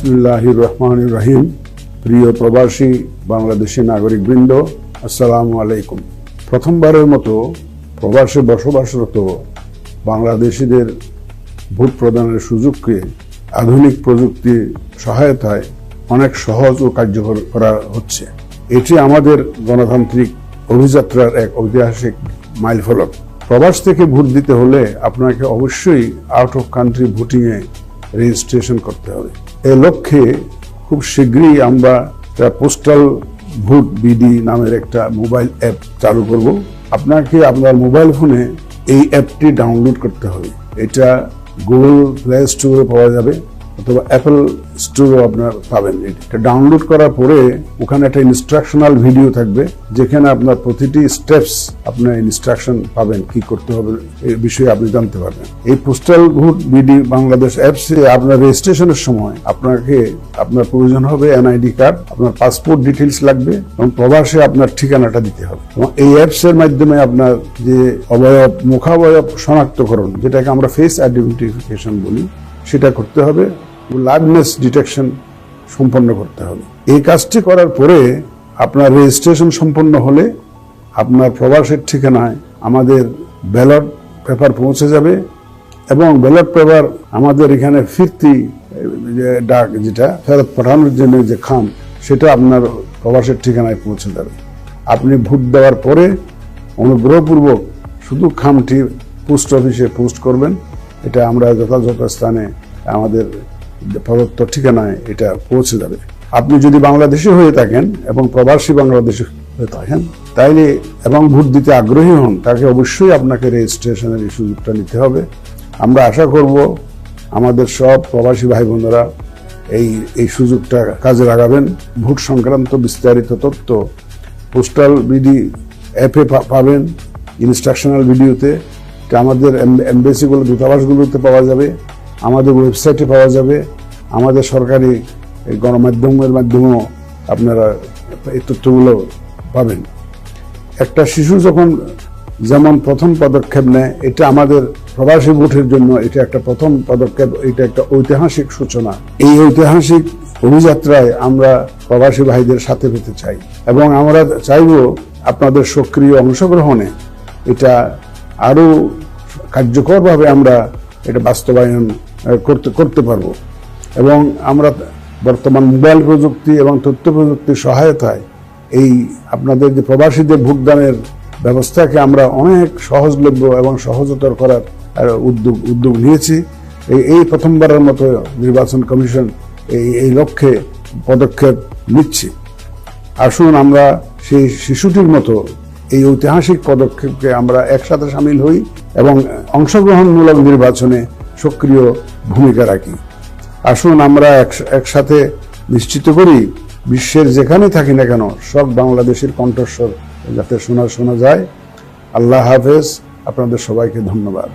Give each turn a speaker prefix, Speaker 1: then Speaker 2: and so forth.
Speaker 1: বিসমুল্লাহ রহমান রহিম প্রিয় প্রবাসী বাংলাদেশি নাগরিক বৃন্দ আসসালামু আলাইকুম। প্রথমবারের মতো প্রবাসে বসবাসরত বাংলাদেশিদের ভোট প্রদানের সুযোগকে আধুনিক প্রযুক্তির সহায়তায় অনেক সহজ ও কার্যকর করা হচ্ছে। এটি আমাদের গণতান্ত্রিক অভিযাত্রার এক ঐতিহাসিক মাইলফলক। প্রবাস থেকে ভোট দিতে হলে আপনাকে অবশ্যই আউট অফ কান্ট্রি ভোটিংয়ে রেজিস্ট্রেশন করতে হবে। এ লক্ষ্যে খুব শীঘ্রই আমরা পোস্টাল ভোট বিডি নামের একটা মোবাইল অ্যাপ চালু করব। আপনাকে আপনার মোবাইল ফোনে এই অ্যাপটি ডাউনলোড করতে হবে। এটা গুগল প্লে স্টোরে পাওয়া যাবে। অথবা অ্যাপল স্টোরও আপনার পাবেন। এটা ডাউনলোড করার পরে ওখানে একটা ইনস্ট্রাকশনাল ভিডিও থাকবে, যেখানে আপনার প্রতিটি স্টেপস আপনার ইনস্ট্রাকশন পাবেন, কি করতে হবে এই বিষয়ে আপনি জানতে পারবেন। এই পোস্টাল ভোট বিডি বাংলাদেশ অ্যাপসে আপনার রেজিস্ট্রেশনের সময় আপনাকে, আপনার প্রয়োজন হবে এনআইডি কার্ড আপনার পাসপোর্ট ডিটেলস লাগবে এবং প্রবাসে আপনার ঠিকানাটা দিতে হবে। এবং এই অ্যাপস এর মাধ্যমে আপনার যে অবয়ব, মুখাবয়ব শনাক্তকরণ, যেটাকে আমরা ফেস আইডেন্টিফিকেশন বলি, সেটা করতে হবে। লাইভনেস ডিটেকশন সম্পন্ন করতে হবে। এই কাজটি করার পরে আপনার রেজিস্ট্রেশন সম্পন্ন হলে আপনার প্রবাসের ঠিকানায় আমাদের ব্যালট পেপার পৌঁছে যাবে এবং ব্যালট পেপার আমাদের এখানে ফিরতি ডাক যেটা, ফেরত পাঠানোর জন্য যে খাম, সেটা আপনার প্রবাসের ঠিকানায় পৌঁছে যাবে। আপনি ভোট দেওয়ার পরে অনুগ্রহপূর্বক শুধু খামটি পোস্ট অফিসে পোস্ট করবেন। এটা আমরা যথাযথ স্থানে আমাদের প্রদত্ত ঠিকানায় এটা পৌঁছে যাবে। আপনি যদি বাংলাদেশি হয়ে থাকেন এবং প্রবাসী বাংলাদেশি হয়ে থাকেন, তাইলে এবং ভোট দিতে আগ্রহী হন, তাকে অবশ্যই আপনাকে রেজিস্ট্রেশনের এই সুযোগটা নিতে হবে। আমরা আশা করব আমাদের সব প্রবাসী ভাই বোনেরা এই এই সুযোগটা কাজে লাগাবেন। ভোট সংক্রান্ত বিস্তারিত তথ্য পোস্টাল বিডি অ্যাপে পাবেন, ইনস্ট্রাকশনাল ভিডিওতে। আমাদের এমবেসিগুলো দূতাবাসগুলোতে পাওয়া যাবে। আমাদের ওয়েবসাইটে পাওয়া যাবে। আমাদের সরকারি গণমাধ্যমের মাধ্যমেও আপনারা এই তথ্যগুলো পাবেন। একটা শিশু যখন যেমন প্রথম পদক্ষেপ নেয়, এটা আমাদের প্রবাসী ভোটের জন্য এটা একটা প্রথম পদক্ষেপ, এটা একটা ঐতিহাসিক সূচনা। এই ঐতিহাসিক অভিযাত্রায় আমরা প্রবাসী ভাইদের সাথে পেতে চাই। এবং আমরা চাইব আপনাদের সক্রিয় অংশগ্রহণে এটা আরও কার্যকরভাবে আমরা এটা বাস্তবায়ন করতে করতে পারব। এবং আমরা বর্তমান মোবাইল প্রযুক্তি এবং তথ্য প্রযুক্তির সহায়তায় এই আপনাদের যে প্রবাসীদের ভোটদানের ব্যবস্থাকে আমরা অনেক সহজলভ্য এবং সহজতর করার উদ্যোগ উদ্যোগ নিয়েছি। এই এই প্রথমবারের মতো নির্বাচন কমিশন এই এই লক্ষ্যে পদক্ষেপ নিচ্ছে। আসুন আমরা সেই শিশুটির মতো এই ঐতিহাসিক পদক্ষেপকে আমরা একসাথে সামিল হই এবং অংশগ্রহণমূলক নির্বাচনে সক্রিয় ভূমিকা রাখি। আসুন আমরা এক- একসাথে নিশ্চিত করি, বিশ্বের যেখানে থাকি না কেন, সব বাংলাদেশের কণ্ঠস্বর যাতে শোনা শোনা যায়। আল্লাহ হাফেজ, আপনাদের সবাইকে ধন্যবাদ।